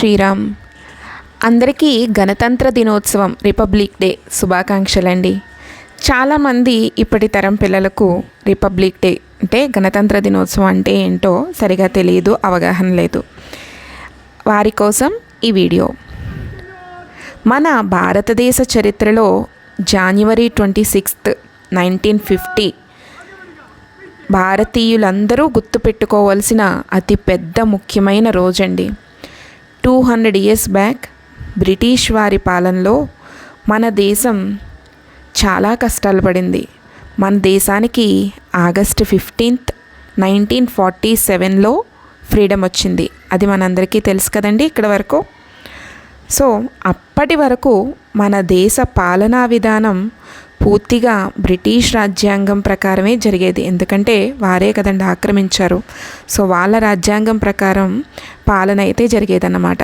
శ్రీరామ్. అందరికీ గణతంత్ర దినోత్సవం రిపబ్లిక్ డే శుభాకాంక్షలండి. చాలామంది ఇప్పటి తరం పిల్లలకు రిపబ్లిక్ డే అంటే గణతంత్ర దినోత్సవం అంటే ఏంటో సరిగా తెలియదు అవగాహన లేదు. వారి కోసం ఈ వీడియో. మన భారతదేశ చరిత్రలో January twenty sixth nineteen fifty భారతీయులందరూ గుర్తుపెట్టుకోవాల్సిన అతి పెద్ద ముఖ్యమైన రోజండి. Two hundred years back British వారి పాలనలో మన దేశం చాలా కష్టాలు పడింది. మన దేశానికి ఆగస్ట్ ఫిఫ్టీన్త్ నైన్టీన్ ఫార్టీ సెవెన్లో ఫ్రీడమ్ వచ్చింది. అది మనందరికీ తెలుసు కదండి ఇక్కడ వరకు. సో అప్పటి వరకు మన దేశ పాలనా విధానం పూర్తిగా బ్రిటిష్ రాజ్యాంగం ప్రకారమే జరిగేది. ఎందుకంటే వారే కదండి ఆక్రమించారు. సో వాళ్ళ రాజ్యాంగం ప్రకారం పాలన అయితే జరిగేదన్నమాట.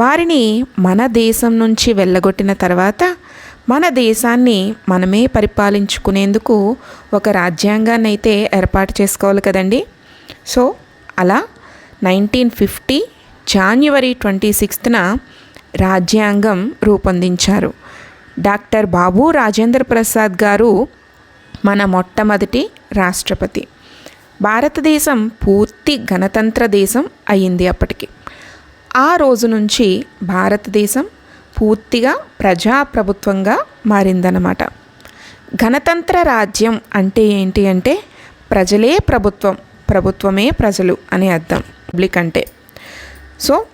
వారిని మన దేశం నుంచి వెళ్ళగొట్టిన తర్వాత మన దేశాన్ని మనమే పరిపాలించుకునేందుకు ఒక రాజ్యాంగాన్ని అయితే ఏర్పాటు చేసుకోవాలి కదండి. సో అలా నైన్టీన్ ఫిఫ్టీ జాన్యువరి ట్వంటీ సిక్స్త్న రాజ్యాంగం రూపొందించారు. డాక్టర్ బాబు రాజేంద్ర ప్రసాద్ గారు మన మొట్టమొదటి రాష్ట్రపతి. భారతదేశం పూర్తి గణతంత్ర దేశం అయింది అప్పటికి. ఆ రోజు నుంచి భారతదేశం పూర్తిగా ప్రజాప్రభుత్వంగా మారిందన్నమాట. గణతంత్ర రాజ్యం అంటే ఏంటి అంటే ప్రజలే ప్రభుత్వం ప్రభుత్వమే ప్రజలు అని అర్థం పబ్లిక్ అంటే. సో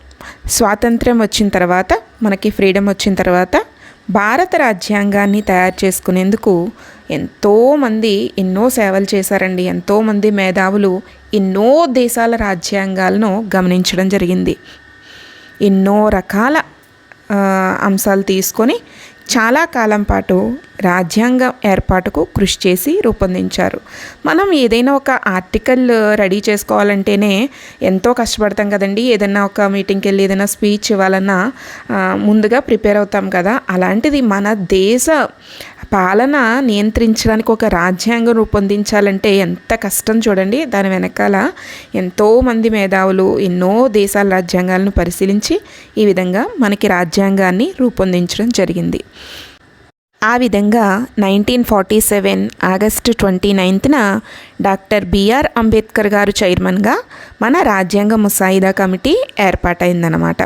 స్వాతంత్ర్యం వచ్చిన తర్వాత మనకి ఫ్రీడమ్ వచ్చిన తర్వాత భారత రాజ్యాంగాన్ని తయారు చేసుకునేందుకు ఎంతోమంది ఎన్నో సేవలు చేశారండి. ఎంతోమంది మేధావులు ఎన్నో దేశాల రాజ్యాంగాలను గమనించడం జరిగింది. ఎన్నో రకాల అంశాలు తీసుకొని చాలా కాలం పాటు రాజ్యాంగం ఏర్పాటుకు కృషి చేసి రూపొందించారు. మనం ఏదైనా ఒక ఆర్టికల్ రెడీ చేసుకోవాలంటేనే ఎంతో కష్టపడతాం కదండి. ఏదైనా ఒక మీటింగ్కి వెళ్ళి ఏదైనా స్పీచ్ ఇవ్వాలన్నా ముందుగా ప్రిపేర్ అవుతాం కదా. అలాంటిది మన దేశ పాలన నియంత్రించడానికి ఒక రాజ్యాంగం రూపొందించాలంటే ఎంత కష్టం చూడండి. దాని వెనకాల ఎంతోమంది మేధావులు ఎన్నో దేశాల రాజ్యాంగాలను పరిశీలించి ఈ విధంగా మనకి రాజ్యాంగాన్ని రూపొందించడం జరిగింది. ఆ విధంగా nineteen forty seven August twenty నైన్త్న doctor B R Ambedkar గారు చైర్మన్గా మన రాజ్యాంగ ముసాయిదా కమిటీ ఏర్పాటైందనమాట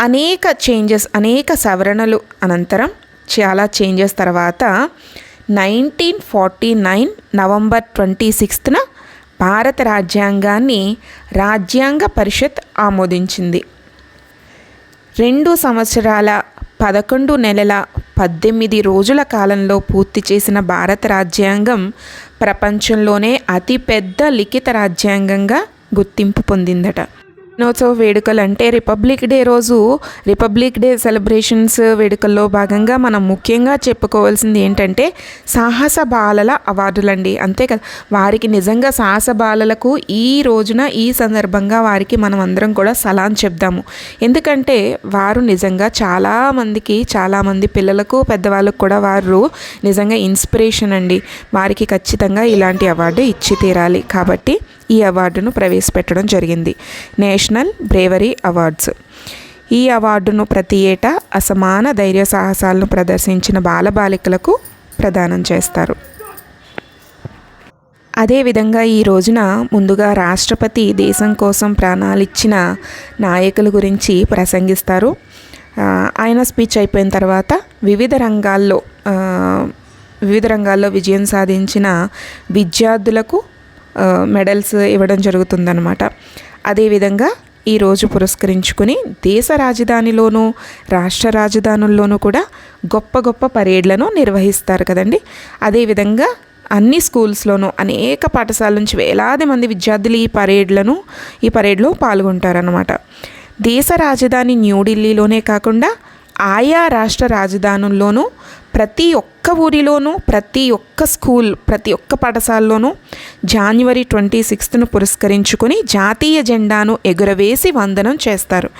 అనేక చేంజెస్ అనేక సవరణలు అనంతరం చాలా చేంజెస్ తర్వాత nineteen forty nine November twenty సిక్స్త్న భారత రాజ్యాంగాన్ని రాజ్యాంగ పరిషత్ ఆమోదించింది. రెండు సంవత్సరాల పదకొండు నెలల పద్దెనిమిది రోజుల కాలంలో పూర్తి చేసిన భారత రాజ్యాంగం ప్రపంచంలోనే అతిపెద్ద లిఖిత రాజ్యాంగంగా గుర్తింపు పొందిందట. దినోత్సవ వేడుకలు అంటే రిపబ్లిక్ డే రోజు రిపబ్లిక్ డే సెలబ్రేషన్స్ వేడుకల్లో భాగంగా మనం ముఖ్యంగా చెప్పుకోవాల్సింది ఏంటంటే సాహస బాలల అవార్డులండి. అంతే కదా. వారికి నిజంగా సాహస బాలలకు ఈ రోజున ఈ సందర్భంగా వారికి మనం అందరం కూడా సలాం చెప్దాము. ఎందుకంటే వారు నిజంగా చాలామందికి చాలామంది పిల్లలకు పెద్దవాళ్ళకు కూడా వారు నిజంగా ఇన్స్పిరేషన్ అండి. వారికి ఖచ్చితంగా ఇలాంటి అవార్డు ఇచ్చి తీరాలి. కాబట్టి ఈ అవార్డును ప్రవేశపెట్టడం జరిగింది. National bravery awards. ఈ అవార్డును ప్రతి ఏటా అసమాన ధైర్య సాహసాలను ప్రదర్శించిన బాలబాలికలకు ప్రదానం చేస్తారు. అదేవిధంగా ఈ రోజున ముందుగా రాష్ట్రపతి దేశం కోసం ప్రాణాలిచ్చిన నాయకుల గురించి ప్రసంగిస్తారు. ఆయన స్పీచ్ అయిపోయిన తర్వాత వివిధ రంగాల్లో వివిధ రంగాల్లో విజయం సాధించిన విద్యార్థులకు మెడల్స్ ఇవ్వడం జరుగుతుందన్నమాట. అదేవిధంగా ఈరోజు పురస్కరించుకుని దేశ రాజధానిలోనూ రాష్ట్ర రాజధానుల్లోనూ కూడా గొప్ప గొప్ప పరేడ్లను నిర్వహిస్తారు కదండి. అదేవిధంగా అన్ని స్కూల్స్లోనూ అనేక పాఠశాల నుంచి వేలాది మంది విద్యార్థులు ఈ పరేడ్లను ఈ పరేడ్లో పాల్గొంటారనమాట దేశ రాజధాని న్యూఢిల్లీలోనే కాకుండా ఆయా రాష్ట్ర రాజధానుల్లోనూ ప్రతి ఒక్క ఊరిలోనూ ప్రతి ఒక్క స్కూల్ ప్రతి ఒక్క పాఠశాలలోనూ జాన్వరి ట్వంటీ సిక్స్త్ను పురస్కరించుకొని జాతీయ జెండాను ఎగురవేసి వందనం చేస్తారు.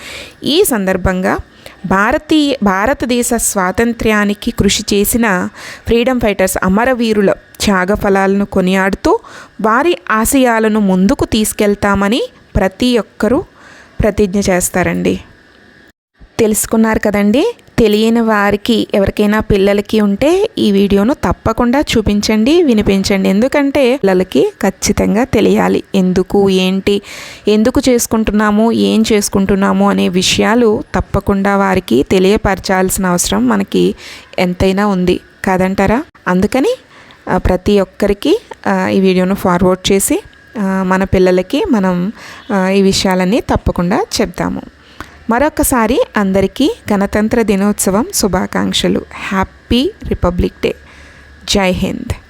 ఈ సందర్భంగా భారతీయ భారతదేశ స్వాతంత్ర్యానికి కృషి చేసిన ఫ్రీడమ్ ఫైటర్స్ అమరవీరుల త్యాగఫలాలను కొనియాడుతూ వారి ఆశయాలను ముందుకు తీసుకెళ్తామని ప్రతి ఒక్కరూ ప్రతిజ్ఞ చేస్తారండి. తెలుసుకున్నారు కదండి? తెలియని వారికి ఎవరికైనా పిల్లలకి ఉంటే ఈ వీడియోను తప్పకుండా చూపించండి వినిపించండి. ఎందుకంటే పిల్లలకి ఖచ్చితంగా తెలియాలి ఎందుకు ఏంటి ఎందుకు చేసుకుంటున్నాము ఏం చేసుకుంటున్నాము అనే విషయాలు తప్పకుండా వారికి తెలియపరచాల్సిన అవసరం మనకి ఎంతైనా ఉంది. కాదంటారా? అందుకని ప్రతి ఒక్కరికి ఈ వీడియోను ఫార్వర్డ్ చేసి మన పిల్లలకి మనం ఈ విషయాలన్నీ తప్పకుండా చెప్తాము మరొకసారి అందరికీ గణతంత్ర దినోత్సవం శుభాకాంక్షలు. హ్యాపీ రిపబ్లిక్ డే జై హింద్.